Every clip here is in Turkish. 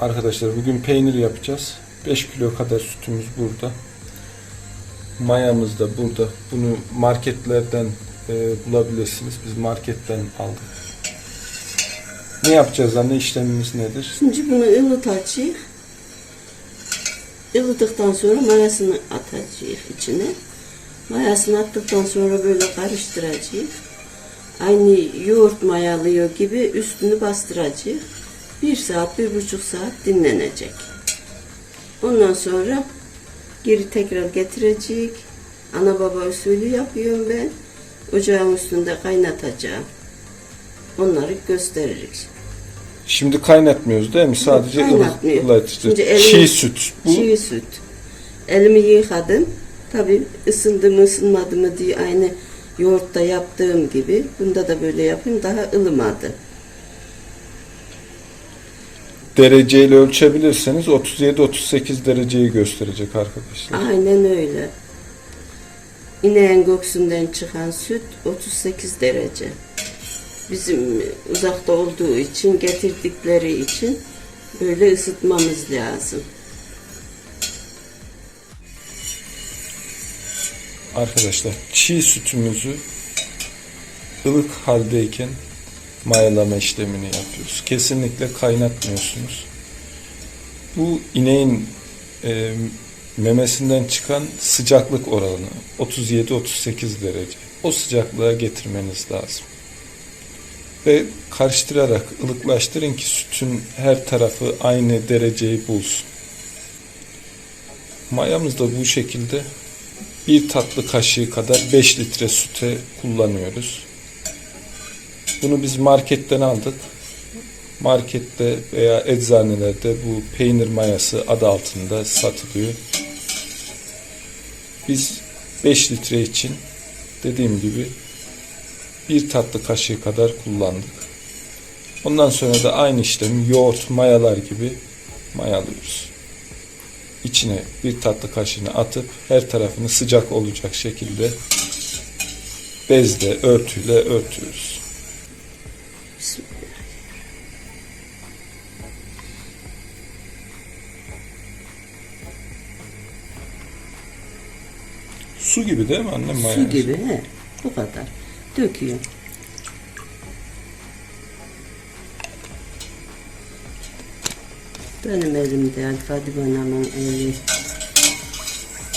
Arkadaşlar bugün peynir yapacağız. 5 kilo kadar sütümüz burada. Mayamız da burada. Bunu marketlerden e, bulabilirsiniz. Biz marketten aldık. Ne yapacağız anne? İşlemimiz nedir? Şimdi bunu ılıtacağız. Ilıdıktan sonra mayasını atacağız içine. Mayasını attıktan sonra böyle karıştıracağız. Aynı yoğurt mayalıyor gibi üstünü bastıracağız. Bir saat, bir buçuk saat dinlenecek. Ondan sonra geri tekrar getirecek. Ana baba usulü yapıyorum ben. Ocağın üstünde kaynatacağım. Onları gösteririz. Şimdi kaynatmıyoruz değil mi? Sadece elimi- Çiğ süt. Bu Çiğ süt. Elimi yıkadım. Tabii ısındı mı ısınmadı mı diye aynı yoğurtta yaptığım gibi. Bunda da böyle yapayım daha ılımadı. Dereceyle ölçebilirseniz 37-38 dereceyi gösterecek arkadaşlar. Aynen öyle. İneğin göksünden çıkan süt 38 derece. Bizim uzakta olduğu için getirdikleri için böyle ısıtmamız lazım. Arkadaşlar çiğ sütümüzü ılık haldeyken mayalama işlemini yapıyoruz. Kesinlikle kaynatmıyorsunuz. Bu ineğin e, memesinden çıkan sıcaklık oranı 37-38 derece. O sıcaklığa getirmeniz lazım. Ve karıştırarak ılıklaştırın ki sütün her tarafı aynı dereceyi bulsun. Mayamız da bu şekilde bir tatlı kaşığı kadar 5 litre süte kullanıyoruz. Bunu biz marketten aldık. Markette veya eczanelerde bu peynir mayası adı altında satılıyor. Biz 5 litre için dediğim gibi bir tatlı kaşığı kadar kullandık. Ondan sonra da aynı işlemi yoğurt mayalar gibi mayalıyoruz içine bir tatlı kaşığını atıp her tarafını sıcak olacak şekilde bezle, örtüyle örtüyoruz. Bismillah. Su gibi değil mi annem Su gibi he. Bu kadar. Döküyor. Benim elimde Anam'ın eli.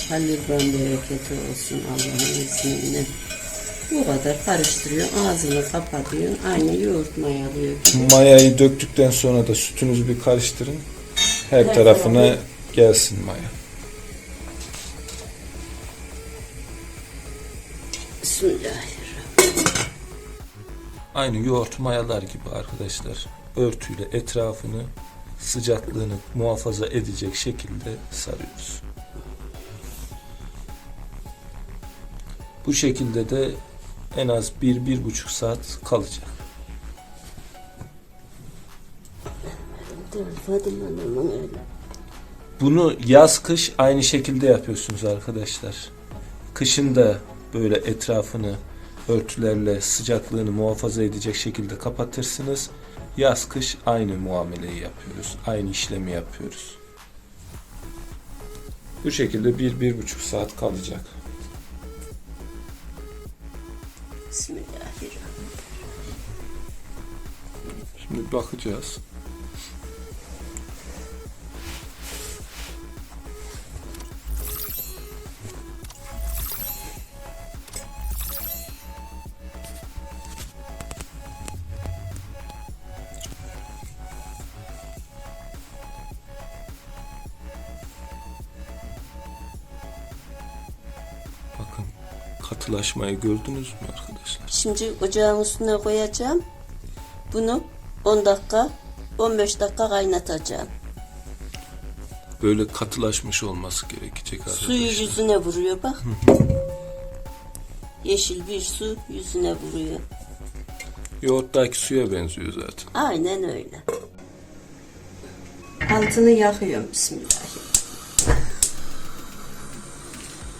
Halil ben bereketi olsun Allah'ın izniyle. Bu kadar karıştırıyor. Ağzını kapatıyor. Aynı yoğurt mayalıyor gibi. Mayayı döktükten sonra da sütünüzü bir karıştırın. Her, Her tarafına tarafı. gelsin maya. Bismillahirrahmanirrahim. Aynı yoğurt mayalar gibi arkadaşlar. Örtüyle etrafını sıcaklığını muhafaza edecek şekilde sarıyoruz. Bu şekilde de en az 1-1,5 saat kalacak. Bunu yaz kış aynı şekilde yapıyorsunuz arkadaşlar. Kışın da böyle etrafını örtülerle sıcaklığını muhafaza edecek şekilde kapatırsınız. Yaz kış aynı muameleyi yapıyoruz. Aynı işlemi yapıyoruz. Bu şekilde bir, bir buçuk saat kalacak. Bakacağız. Bakın katılaşmayı gördünüz mü arkadaşlar? Şimdi ocağın üstüne koyacağım. Bunu 10 dakika, 15 dakika kaynatacağım. Böyle katılaşmış olması gerekecek arkadaşlar. Suyu yüzüne vuruyor bak. Yeşil bir su yüzüne vuruyor. Yoğurttaki suya benziyor zaten. Aynen öyle. Altını yakıyorum bismillahirrahmanirrahim.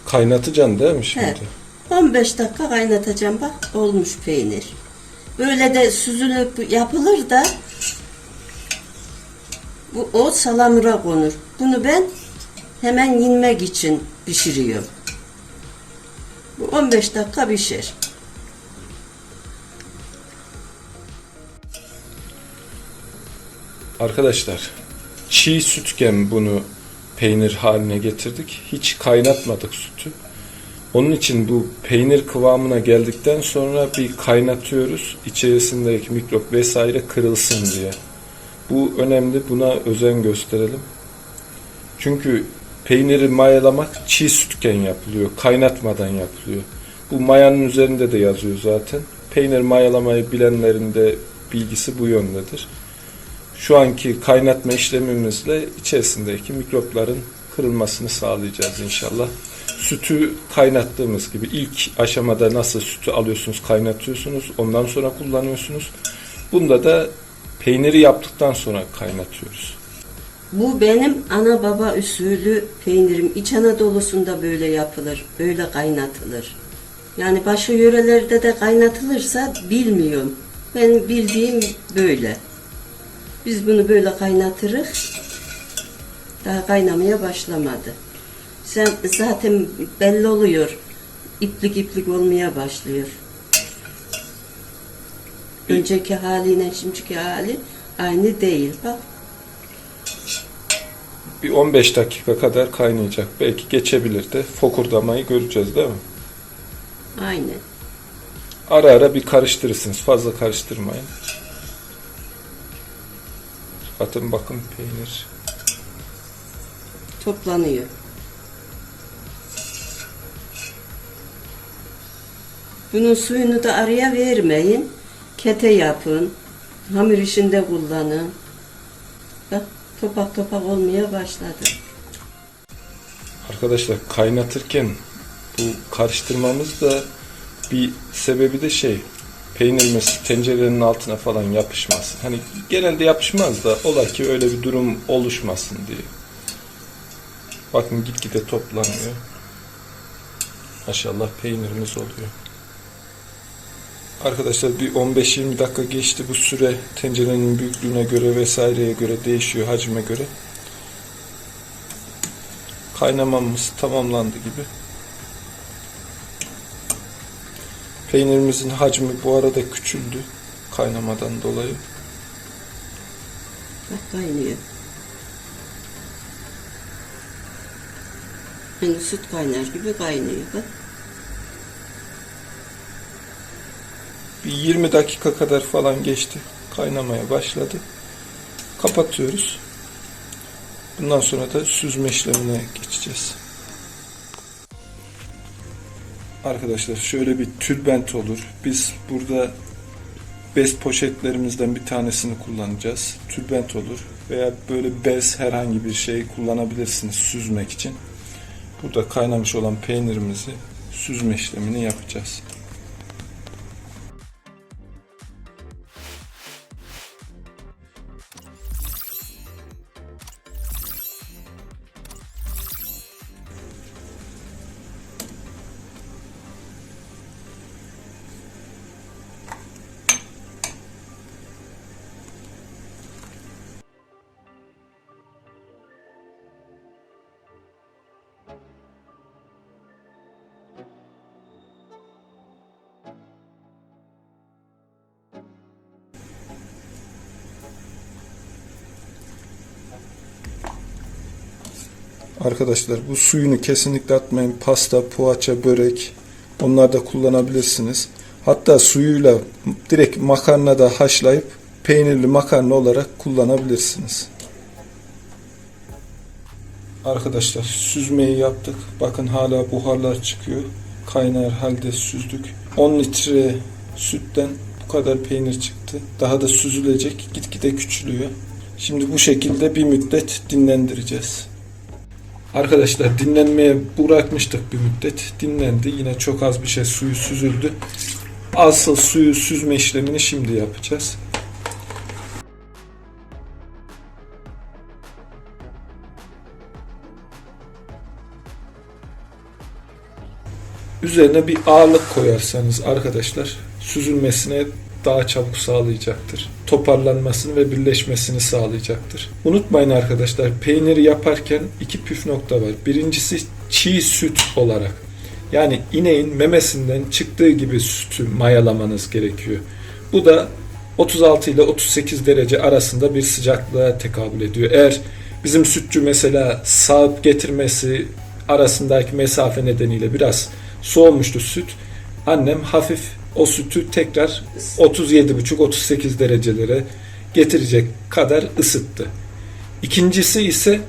Kaynatacaksın değil mi şimdi? Evet. 15 dakika kaynatacağım bak olmuş peynir. Böyle de süzülüp yapılır da Bu o salamura konur. Bunu ben hemen yenmek için pişiriyorum. Bu 15 dakika pişer. Arkadaşlar çiğ sütken bunu peynir haline getirdik. Hiç kaynatmadık sütü. Onun için bu peynir kıvamına geldikten sonra bir kaynatıyoruz. İçerisindeki mikrop vesaire kırılsın diye. Bu önemli. Buna özen gösterelim. Çünkü peyniri mayalamak çiğ sütken yapılıyor. Kaynatmadan yapılıyor. Bu mayanın üzerinde de yazıyor zaten. Peynir mayalamayı bilenlerin de bilgisi bu yöndedir. Şu anki kaynatma işlemimizle içerisindeki mikropların kırılmasını sağlayacağız inşallah. Sütü kaynattığımız gibi ilk aşamada nasıl sütü alıyorsunuz, kaynatıyorsunuz, ondan sonra kullanıyorsunuz. Bunda da peyniri yaptıktan sonra kaynatıyoruz. Bu benim ana baba usulü peynirim. İç Anadolu'sunda böyle yapılır. Böyle kaynatılır. Yani başka yörelerde de kaynatılırsa bilmiyorum. Benim bildiğim böyle. Biz bunu böyle kaynatırız. Daha kaynamaya başlamadı. Sen zaten belli oluyor. İplik iplik olmaya başlıyor. Önceki haliyle şimdiki hali aynı değil. Bak Bir 15 dakika kadar kaynayacak. Belki geçebilir de fokurdamayı göreceğiz değil mi? aynı. Ara ara bir karıştırırsınız. Fazla karıştırmayın. Zaten bakın peynir. toplanıyor. Bunun suyunu da araya vermeyin. Kete yapın. Hamur işinde kullanın. Bak topak topak olmaya başladı. Arkadaşlar kaynatırken bu karıştırmamız da bir sebebi de şey peynirimiz tencerenin altına falan yapışmasın. Hani genelde yapışmaz da ola ki öyle bir durum oluşmasın diye. Bakın gitgide toplanıyor. Maşallah peynirimiz oluyor. Arkadaşlar bir 15-20 dakika geçti bu süre tencerenin büyüklüğüne göre vesaireye göre değişiyor hacme göre. Kaynamamız tamamlandı gibi. Peynirimizin hacmi bu arada küçüldü kaynamadan dolayı. Bak kaynıyor. Yani süt kaynar gibi kaynıyor bak. Bir 20 dakika kadar falan geçti. Kaynamaya başladı. Kapatıyoruz. Bundan sonra da süzme işlemine geçeceğiz. Arkadaşlar şöyle bir tülbent olur. Biz burada bez poşetlerimizden bir tanesini kullanacağız. Tülbent olur veya böyle bez herhangi bir şey kullanabilirsiniz süzmek için. Burada kaynamış olan peynirimizi süzme işlemini yapacağız. Arkadaşlar bu suyunu kesinlikle atmayın. Pasta, poğaça, börek onlar da kullanabilirsiniz. Hatta suyuyla direkt makarnada haşlayıp peynirli makarna olarak kullanabilirsiniz. Arkadaşlar süzmeyi yaptık. Bakın hala buharlar çıkıyor. Kaynar halde süzdük. 10 litre sütten bu kadar peynir çıktı. Daha da süzülecek. Gitgide küçülüyor. Şimdi bu şekilde bir müddet dinlendireceğiz. Arkadaşlar dinlenmeye bırakmıştık bir müddet. Dinlendi. Yine çok az bir şey suyu süzüldü. Asıl suyu süzme işlemini şimdi yapacağız. Üzerine bir ağırlık koyarsanız arkadaşlar süzülmesine daha çabuk sağlayacaktır. Toparlanmasını ve birleşmesini sağlayacaktır. Unutmayın arkadaşlar peyniri yaparken iki püf nokta var. Birincisi çiğ süt olarak. Yani ineğin memesinden çıktığı gibi sütü mayalamanız gerekiyor. Bu da 36 ile 38 derece arasında bir sıcaklığa tekabül ediyor. Eğer bizim sütçü mesela sağıp getirmesi arasındaki mesafe nedeniyle biraz soğumuştu süt. Annem hafif o sütü tekrar 37,5-38 derecelere getirecek kadar ısıttı. İkincisi ise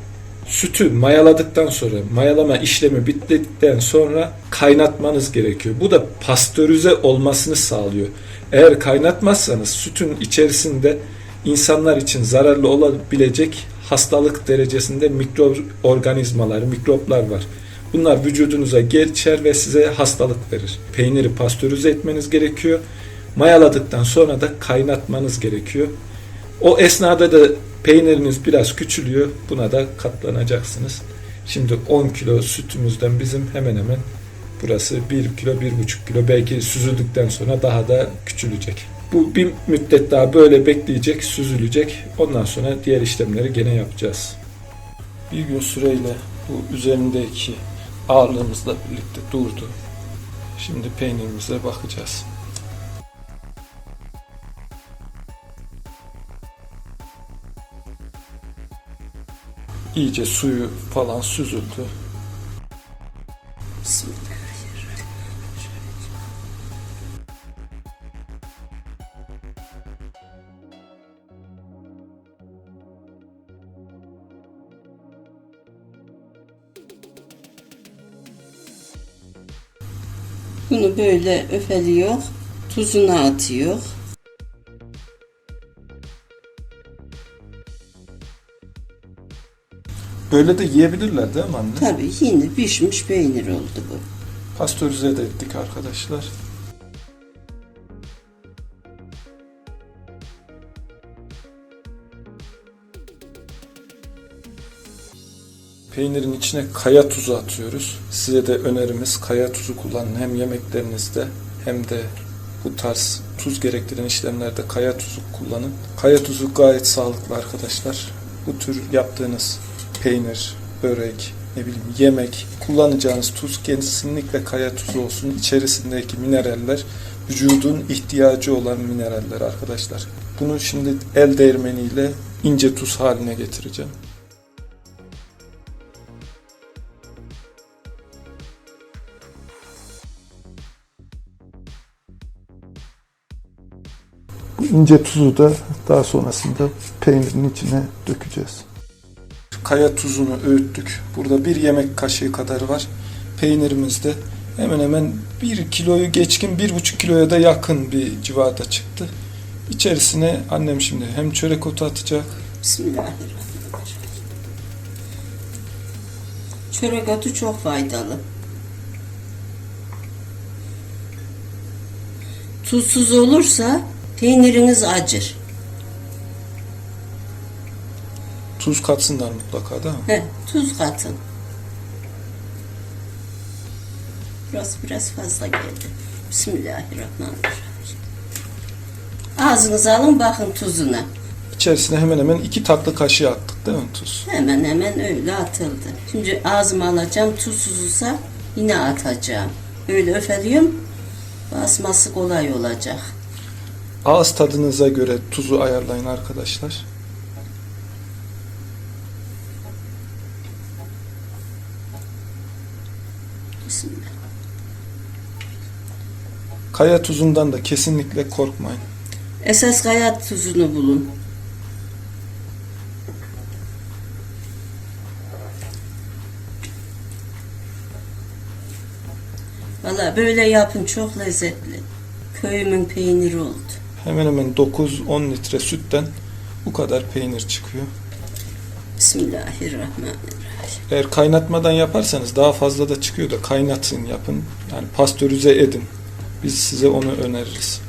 sütü mayaladıktan sonra, mayalama işlemi bittikten sonra kaynatmanız gerekiyor. Bu da pastörize olmasını sağlıyor. Eğer kaynatmazsanız sütün içerisinde insanlar için zararlı olabilecek hastalık derecesinde mikroorganizmalar, mikroplar var. Bunlar vücudunuza geçer ve size hastalık verir. Peyniri pastörize etmeniz gerekiyor. Mayaladıktan sonra da kaynatmanız gerekiyor. O esnada da peyniriniz biraz küçülüyor. Buna da katlanacaksınız. Şimdi 10 kilo sütümüzden bizim hemen hemen burası 1 kilo, 1,5 kilo belki süzüldükten sonra daha da küçülecek. Bu bir müddet daha böyle bekleyecek, süzülecek. Ondan sonra diğer işlemleri gene yapacağız. Bir gün süreyle bu üzerindeki ağırlığımızla birlikte durdu. Şimdi peynirimize bakacağız. İyice suyu falan süzüldü. Bismillahirrahmanirrahim. Bunu böyle öfeliyor, tuzunu atıyor. Böyle de yiyebilirler değil mi anne? Tabii yine pişmiş peynir oldu bu. Pastörize de ettik arkadaşlar. Peynirin içine kaya tuzu atıyoruz. Size de önerimiz kaya tuzu kullanın. Hem yemeklerinizde hem de bu tarz tuz gerektiren işlemlerde kaya tuzu kullanın. Kaya tuzu gayet sağlıklı arkadaşlar. Bu tür yaptığınız peynir, börek, ne bileyim yemek kullanacağınız tuz kesinlikle kaya tuzu olsun. İçerisindeki mineraller vücudun ihtiyacı olan mineraller arkadaşlar. Bunu şimdi el değirmeniyle ince tuz haline getireceğim. Bu ince tuzu da daha sonrasında peynirin içine dökeceğiz. Kaya tuzunu öğüttük. Burada bir yemek kaşığı kadar var. Peynirimiz de hemen hemen bir kiloyu geçkin bir buçuk kiloya da yakın bir civarda çıktı. İçerisine annem şimdi hem çörek otu atacak Bismillahirrahmanirrahim. Çörek otu çok faydalı. Tuzsuz olursa peyniriniz acır. tuz katsınlar mutlaka değil mi? He, tuz katın. Burası biraz fazla geldi. Bismillahirrahmanirrahim. Ağzınıza alın bakın tuzuna. İçerisine hemen hemen iki tatlı kaşığı attık değil mi tuz? Hemen hemen öyle atıldı. Şimdi ağzıma alacağım tuzsuzsa yine atacağım. Böyle öfeliyorum. Basması kolay olacak. Ağız tadınıza göre tuzu ayarlayın arkadaşlar. Kaya tuzundan da kesinlikle korkmayın. Esas kaya tuzunu bulun. Valla böyle yapın çok lezzetli. Köyümün peyniri oldu. Hemen hemen 9-10 litre sütten bu kadar peynir çıkıyor. Bismillahirrahmanirrahim. Eğer kaynatmadan yaparsanız daha fazla da çıkıyor da kaynatın yapın. Yani pastörize edin. Biz size onu öneririz.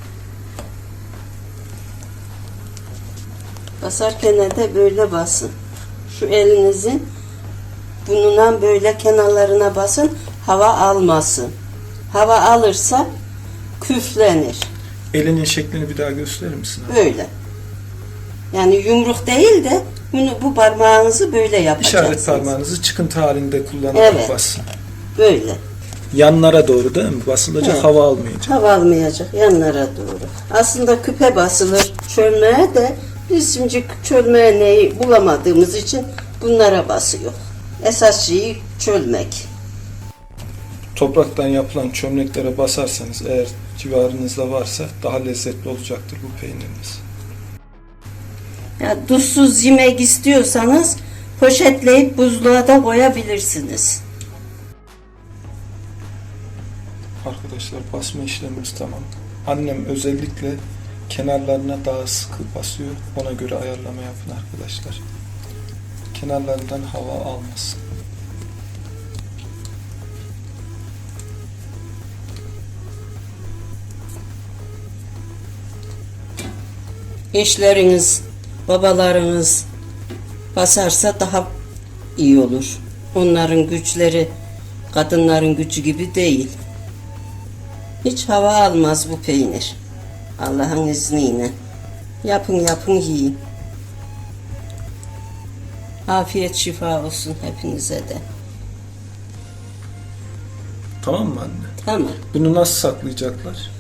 Basarken de böyle basın. Şu elinizin bununla böyle kenarlarına basın. Hava almasın. Hava alırsa küflenir. Elinin şeklini bir daha gösterir misin? abi? Böyle. Yani yumruk değil de bunu bu parmağınızı böyle yapacaksınız. İşaret parmağınızı çıkıntı halinde kullanarak Evet. basın. Böyle. Yanlara doğru değil mi? Basılacak Evet. hava almayacak. Hava almayacak yanlara doğru. Aslında küpe basılır çölmeye de biz şimdi çölmeye neyi bulamadığımız için bunlara basıyor. Esas şeyi çölmek. Topraktan yapılan çömleklere basarsanız eğer civarınızda varsa daha lezzetli olacaktır bu peyniriniz. Ya tuzsuz yemek istiyorsanız poşetleyip buzluğa da koyabilirsiniz. Arkadaşlar basma işlemimiz tamam. Annem özellikle kenarlarına daha sıkı basıyor. Ona göre ayarlama yapın arkadaşlar. Kenarlarından hava almasın. Eşleriniz, babalarınız basarsa daha iyi olur. Onların güçleri kadınların gücü gibi değil. Hiç hava almaz bu peynir. Allah'ın izniyle. Yapın yapın yiyin. Afiyet şifa olsun hepinize de. Tamam mı anne? Tamam. Bunu nasıl saklayacaklar?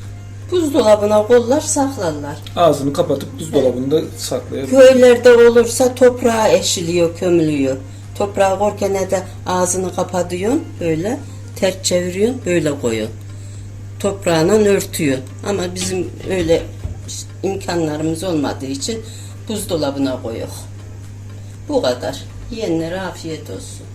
Buzdolabına kollar saklarlar. Ağzını kapatıp buzdolabında saklayabilir. Köylerde olursa toprağa eşiliyor, kömülüyor. Toprağa korken de ağzını kapatıyorsun böyle, ters çeviriyorsun, böyle koyuyorsun. Toprağına örtüyorsun. Ama bizim öyle imkanlarımız olmadığı için buzdolabına koyuyoruz. Bu kadar. Yiyenlere afiyet olsun.